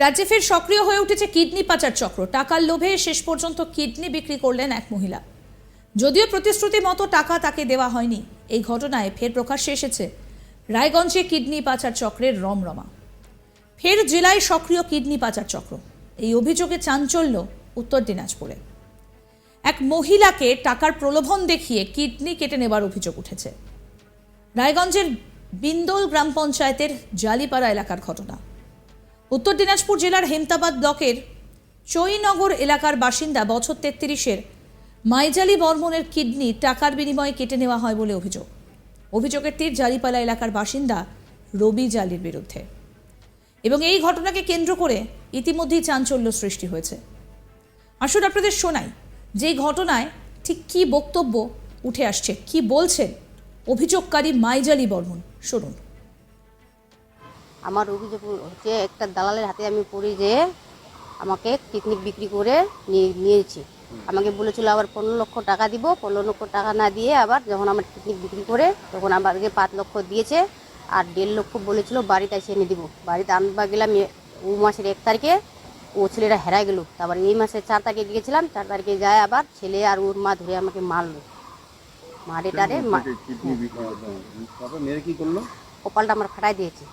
রাজ্যে ফের সক্রিয় হয়ে উঠেছে কিডনি পাচার চক্র। টাকার লোভে শেষ পর্যন্ত কিডনি বিক্রি করলেন এক মহিলা। যদিও প্রতিশ্রুতি মতো টাকা তাকে দেওয়া হয়নি, এই ঘটনায় ফের প্রকাশ্যে এসেছে রায়গঞ্জে কিডনি পাচার চক্রের রমরমা। ফের জেলায় সক্রিয় কিডনি পাচার চক্র। এই অভিযোগে চাঞ্চল্য উত্তর দিনাজপুরে। এক মহিলাকে টাকার প্রলোভন দেখিয়ে কিডনি কেটে নেবার অভিযোগ উঠেছে। রায়গঞ্জের বিন্দোল গ্রাম পঞ্চায়েতের জালিপাড়া এলাকার ঘটনা। উত্তর দিনাজপুর জেলার হেমতাবাদ ব্লকের চৈনগর এলাকার বাসিন্দা বছর তেত্রিশের মাইজালি বর্মনের কিডনি টাকার বিনিময়ে কেটে নেওয়া হয় বলে অভিযোগ। অভিযোগের তীর জালিপালা এলাকার বাসিন্দা রবি জালির বিরুদ্ধে। এবং এই ঘটনাকে কেন্দ্র করে ইতিমধ্যেই চাঞ্চল্য সৃষ্টি হয়েছে। আসুন আপনাদের শোনাই, যে ঘটনায় ঠিক কী বক্তব্য উঠে আসছে, কি বলছেন অভিযোগকারী মাইজালি বর্মন শুনুন। আমার অভিযোগ হচ্ছে একটা দালালের হাতে আমি পড়ি যে আমাকে পিকনিক বিক্রি করে নিয়ে নিয়েছি। আমাকে বলেছিল আবার পনেরো লক্ষ টাকা দিব। পনেরো লক্ষ টাকা না দিয়ে আবার যখন আমার পিকনিক বিক্রি করে তখন আমাকে পাঁচ লক্ষ দিয়েছে। আর দেড় লক্ষ বলেছিল বাড়িতে এসে এনে দিব। বাড়িতে আনবা গেলাম ও মাসের এক তারিখে ও ছেলেটা হেরাই গেল। তারপর এই মাসের চার তারিখে গিয়েছিলাম চার তারিখে যায় আবার ছেলে আর ওর মা ধরে আমাকে মারলো। মারে টারে কপালটা আমার ফাটাই দিয়েছে।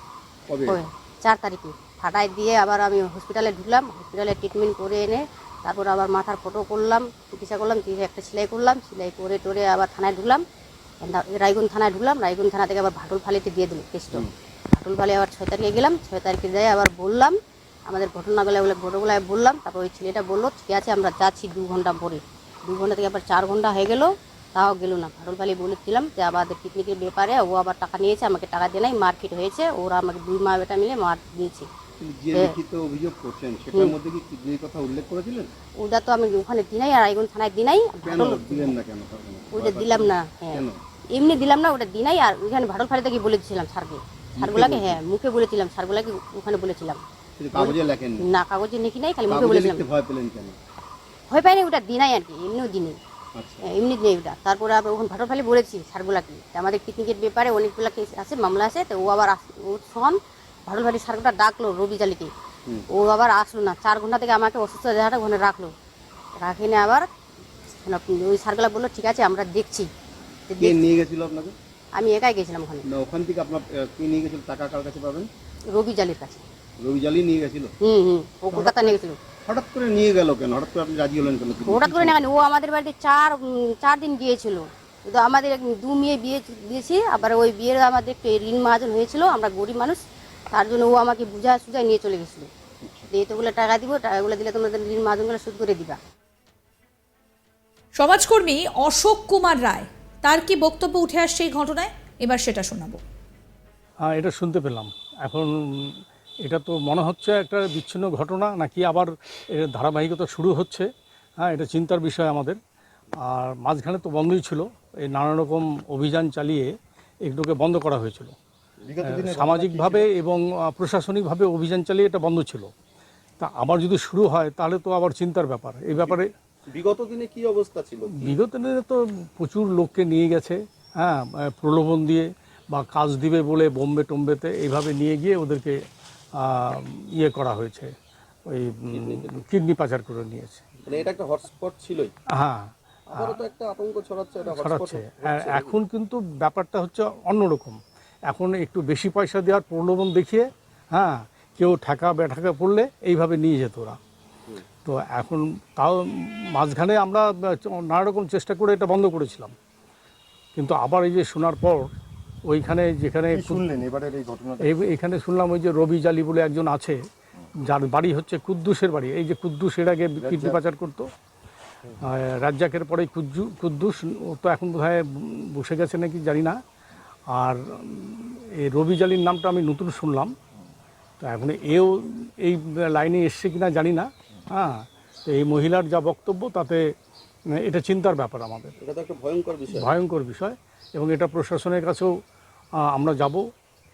ওই চার তারিখে। ফাটাই দিয়ে আবার আমি হসপিটালে ঢুকলাম হসপিটালে ট্রিটমেন্ট করে এনে তারপর আবার মাথার ফটো করলাম চিকিৎসা করলাম চিকিৎসা একটা সেলাই করলাম সেলাই করে টোরে আবার থানায় ঢুকলাম। রায়গুন থানায় ঢুকলাম রায়গুন থানা থেকে আবার ভাটুল ফালিতে দিয়ে দিল কেসটা ভাটুল ফালি আবার ছয় তারিখে গেলাম ছয় তারিখে যাই আবার বললাম আমাদের ঘটনাগুলো ঘটনাগুলো বললাম তারপর ওই ছেলেটা বলল ঠিক আছে আমরা যাচ্ছি দু ঘণ্টা পরে। দু ঘণ্টা থেকে আবার চার ঘণ্টা হয়ে গেল তাও গেল না। ভাটুল ফালি বলেছিলাম যে আমাদের পিকনিকের ব্যাপারে ও আবার টাকা নিয়েছে আমাকে টাকা দিয়ে নাই মারপিট হয়েছে ওরা আমাকে দুই মা বেটা মিলে মার দিয়েছে। হ্যাঁ। লিখিত অভিযোগ করছেন সেটার মধ্যে কি কিডনির কথা উল্লেখ করেছিলেন? ওটা তো আমি ওখানে দিনাই আর থানায় দিনাই। কেন দিলেন না কেন? কারণ? দিলাম না হ্যাঁ। এমনি দিলাম না ওটা দিনাই আর ওইখানে ভাটল ফাড়িতে গিয়ে বলেছিলাম স্যারকে? স্যারগুলাকে হ্যাঁ মুখে বলেছিলাম স্যারগুলাকে ওখানে বলেছিলাম। কাগজে লেখেন না কাগজে নাকি নাই খালি মুখে বলেছিলাম। ভয় পেলেন কেন? ভয় পাইনি ওটা দিনাই আর কি এমনিও দিনে। এমনি নেই ওটা। তারপরে আবার ওখানে ভাটল ফালি বলেছি স্যারগুলাকে আমাদের পিকনিকের ব্যাপারে অনেকগুলো কেস আছে মামলা আছে তো ও আবার ও তখন ভাটল ফালি স্যারগুলা ডাকলো রবি জালিকে। ও আবার আসলো না। চার ঘণ্টা থেকে আমাকে অসুস্থ দেখাটা ওখানে রাখল। রাখিনি আবার ওই স্যারগুলা বলল ঠিক আছে আমরা দেখছি। নিয়ে গেছিল আপনাকে? আমি একাই গেছিলাম ওখানে। ওখান থেকে আপনার কে নিয়ে গেছিল? টাকা কার কাছে পাবেন? রবি জালির কাছে। রবি জালি নিয়ে গেছিল। হুম হুম। ও কলকাতা নিয়ে গেছিল। হঠাৎ করে নিয়ে গেল কেন? হঠাৎ করে আপনি রাজি হলেন কেন? হঠাৎ করে না কেন, ও আমাদের বাড়িতে চার চার দিন গিয়েছিল। কিন্তু আমাদের দু মেয়ে বিয়ে দিয়েছি আবার ওই বিয়ের আমাদের একটু ঋণ মহাজন হয়েছিল আমরা গরিব মানুষ। তার জন্য ও আমাকে বুঝা সুঝায় নিয়ে চলে গেছিল। যে এতগুলো টাকা দিব টাকাগুলো দিলে তোমাদের ঋণ মহাজনগুলো শোধ করে দিবা। সমাজকর্মী অশোক কুমার রায় তার কি বক্তব্য উঠে আসছে এই ঘটনায়? এবার সেটা শোনাবো। হ্যাঁ এটা শুনতে পেলাম। এখন এটা তো মনে হচ্ছে একটা বিচ্ছিন্ন ঘটনা নাকি আবার এর ধারাবাহিকতা শুরু হচ্ছে? হ্যাঁ এটা চিন্তার বিষয় আমাদের। আর মাঝখানে তো বন্ধই ছিল এই নানা রকম অভিযান চালিয়ে এগুলোকে বন্ধ করা হয়েছিল। সামাজিকভাবে এবং প্রশাসনিকভাবে অভিযান চালিয়ে এটা বন্ধ ছিল। তা আবার যদি শুরু হয় তাহলে তো আবার চিন্তার ব্যাপার। এই ব্যাপারে বিগত দিনে কি অবস্থা ছিল? বিগত দিনে তো প্রচুর লোককে নিয়ে গেছে হ্যাঁ প্রলোভন দিয়ে বা কাজ দিবে বলে বোম্বে টোম্বেতে এইভাবে নিয়ে গিয়ে ওদেরকে ইয়ে করা হয়েছে। ওই কিডনি পাচার করে নিয়েছে। মানে এটা একটা হটস্পট ছিলই? হ্যাঁ। একটা আতঙ্ক ছড়াচ্ছে এটা এখন কিন্তু ব্যাপারটা হচ্ছে অন্যরকম। এখন একটু বেশি পয়সা দেওয়ার প্রলোভন দেখিয়ে হ্যাঁ কেউ ঠেকা বেঠাকা পড়লে এইভাবে নিয়ে যেত ওরা। তো এখন তাও মাঝখানে আমরা নানা রকম চেষ্টা করে এটা বন্ধ করেছিলাম। কিন্তু আবার এই যে শোনার পর ওইখানে যেখানে শুনলেন এবারের এই ঘটনা এখানে শুনলাম ওই যে রবি জালি বলে একজন আছে যার বাড়ি হচ্ছে কুদ্দুসের বাড়ি। এই যে কুদ্দুস এর আগে কিডনি পাচার করতো রাজ্জাকের পরে কুদ্দু কুদ্দুস ও তো এখন বোধহয় বসে গেছে নাকি জানি না। আর এই রবি জালির নামটা আমি নতুন শুনলাম। তো এখন এও এই লাইনে এসছে কিনা জানি না। হ্যাঁ তো এই মহিলার যা বক্তব্য তাতে এটা চিন্তার ব্যাপার আমাদের। এটা তো একটা ভয়ঙ্কর বিষয়। ভয়ঙ্কর বিষয়। এবং এটা প্রশাসনের কাছেও আমরা যাব।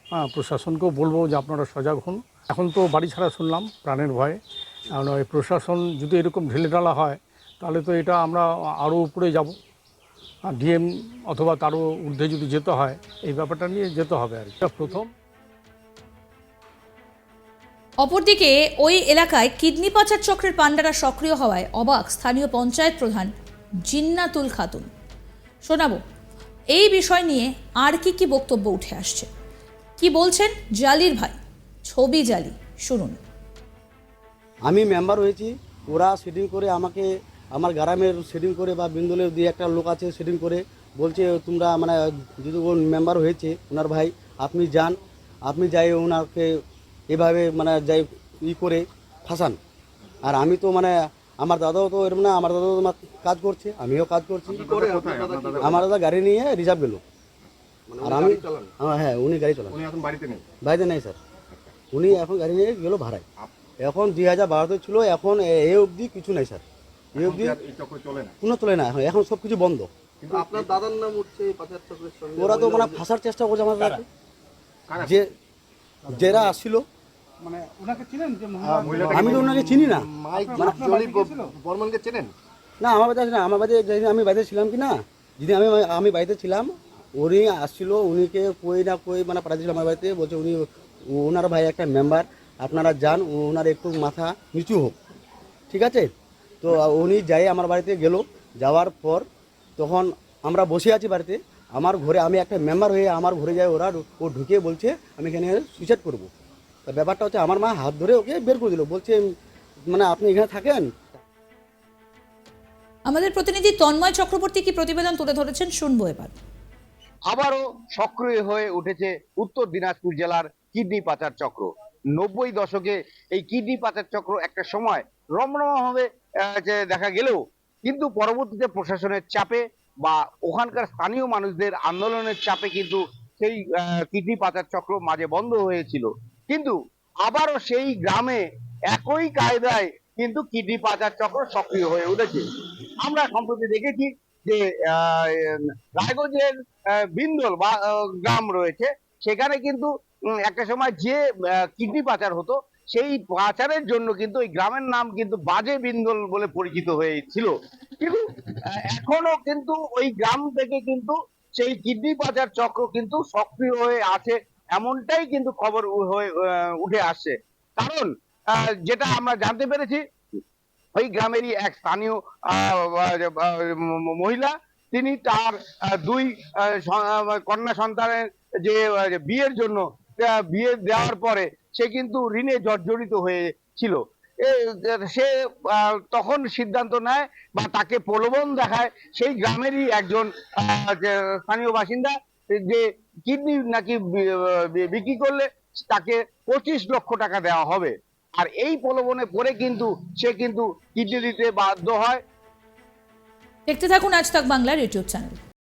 হ্যাঁ প্রশাসনকেও বলব যে আপনারা সজাগ হন। এখন তো বাড়ি ছাড়া শুনলাম প্রাণের ভয়ে। কারণ প্রশাসন যদি এরকম ঢেলে ঢালা হয় তাহলে তো এটা আমরা আরও উপরে যাব। ডিএম অথবা তারও ঊর্ধ্বে যদি যেতে হয় এই ব্যাপারটা নিয়ে যেতে হবে আর কি। এটা প্রথম। অপরদিকে, ওই এলাকায় কিডনি পাচার চক্রের পাণ্ডারা সক্রিয় হওয়ায় অবাক স্থানীয় পঞ্চায়েত প্রধান জিন্নাতুল খাতুন। শোনাবো, এই বিষয় নিয়ে আর কি কি বক্তব্য উঠে আসছে? কি বলছেন জালির ভাই? ছবি জালি, শুনুন। আমি মেম্বার হয়েছি, ওরা সেটিং করে আমাকে, আমার গ্রামের সেটিং করে বা বিন্দুলের দুই একটা লোক আছে সেটিং করে বলছে, তোমরা মানে যদি মেম্বার হয়েছে, ওনার ভাই, আপনি যান, আপনি যাই ওনাকে এভাবে মানে যাই ই করে ফাঁসান। আর আমি তো মানে আমার দাদাও তো এরকম না আমার দাদাও তো আমার কাজ করছে আমিও কাজ করছি। আমার দাদা গাড়ি নিয়ে রিজার্ভ গেল। মানে আর আমি হ্যাঁ, হ্যাঁ উনি গাড়ি চালান। বাড়িতে নেই? স্যার। উনি এখন গাড়ি নিয়ে গেল ভাড়ায়। এখন দুই হাজার বারোতে ছিল এখন এ- অবধি কিছু নাই স্যার। এ অবধি কোনো চলে না এখন এখন সব কিছু বন্ধ আপনার দাদার নাম উঠছে ওরা তো মানে ফাঁসার চেষ্টা করছে আমাদের কারা? যে যারা আসছিল আমি তো ওনাকে চিনি না। বর্মনকে চেনেন? না আমার বাড়িতে না আমার বাড়িতে আমি বাড়িতে ছিলাম কি না যেদিন আমি আমি বাড়িতে ছিলাম উনি আসছিল উনিকে কই না কই মানে পাঠাচ্ছিল আমার বাড়িতে বলছে উনি ওনার ভাই একটা মেম্বার আপনারা যান ওনার একটু মাথা নিচু হোক। ঠিক আছে? তো উনি যাই আমার বাড়িতে গেল যাওয়ার পর তখন আমরা বসে আছি বাড়িতে আমার ঘরে আমি একটা মেম্বার হয়ে আমার ঘরে যাই ওরা ও ঢুকে বলছে আমি এখানে সুইসাইড করব। তা ব্যাপারটা হচ্ছে আমার মা হাত ধরে ওকে বের করে দিল বলছে মানে আপনি এখানে থাকেন? আমাদের প্রতিনিধি তন্ময় চক্রবর্তী কি প্রতিবেদন তুলে ধরেছেন শুনব এবার। আবারও সক্রিয় হয়ে উঠেছে উত্তর দিনাজপুর জেলার কিডনি পাচার চক্র। নব্বই দশকে এই কিডনি পাচার চক্র একটা সময় রমরমাভাবে আহ, যে দেখা গেলেও কিন্তু পরবর্তীতে প্রশাসনের চাপে বা ওখানকার স্থানীয় মানুষদের আন্দোলনের চাপে কিন্তু সেই আহ, কিডনি পাচার চক্র মাঝে বন্ধ হয়েছিল। কিন্তু আবারও সেই গ্রামে একই কায়দায় কিন্তু কিডনি পাচার চক্র সক্রিয় হয়ে উঠেছে। আমরা সম্প্রতি দেখেছি যে রায়গঞ্জের বিন্দল বা গ্রাম রয়েছে। সেখানে কিন্তু একটা সময় যে কিডনি পাচার হতো, সেই পাচারের জন্য কিন্তু ওই গ্রামের নাম কিন্তু বাজে বিন্দল বলে পরিচিত হয়েছিল। কিন্তু এখনও কিন্তু ওই গ্রাম থেকে কিন্তু সেই কিডনি পাচার চক্র কিন্তু সক্রিয় হয়ে আছে এমনটাই কিন্তু খবর উঠে আসছে। কারণ যেটা আমরা জানতে পেরেছি, ওই গ্রামেরই এক স্থানীয় মহিলা, তিনি তার দুই কন্যা সন্তানের যে বিয়ের জন্য বিয়ে দেওয়ার পরে সে কিন্তু ঋণে জর্জরিত হয়েছিল সে তখন সিদ্ধান্ত নেয় বা তাকে প্রলোভন দেখায়। সেই গ্রামেরই একজন স্থানীয় বাসিন্দা যে কিডনি নাকি বিক্রি করলে তাকে পঁচিশ লক্ষ টাকা দেওয়া হবে। আর এই প্রলোভনে পরে কিন্তু সে কিন্তু কিডনি দিতে বাধ্য হয়। দেখতে থাকুন আজ তাক বাংলার ইউটিউব চ্যানেল।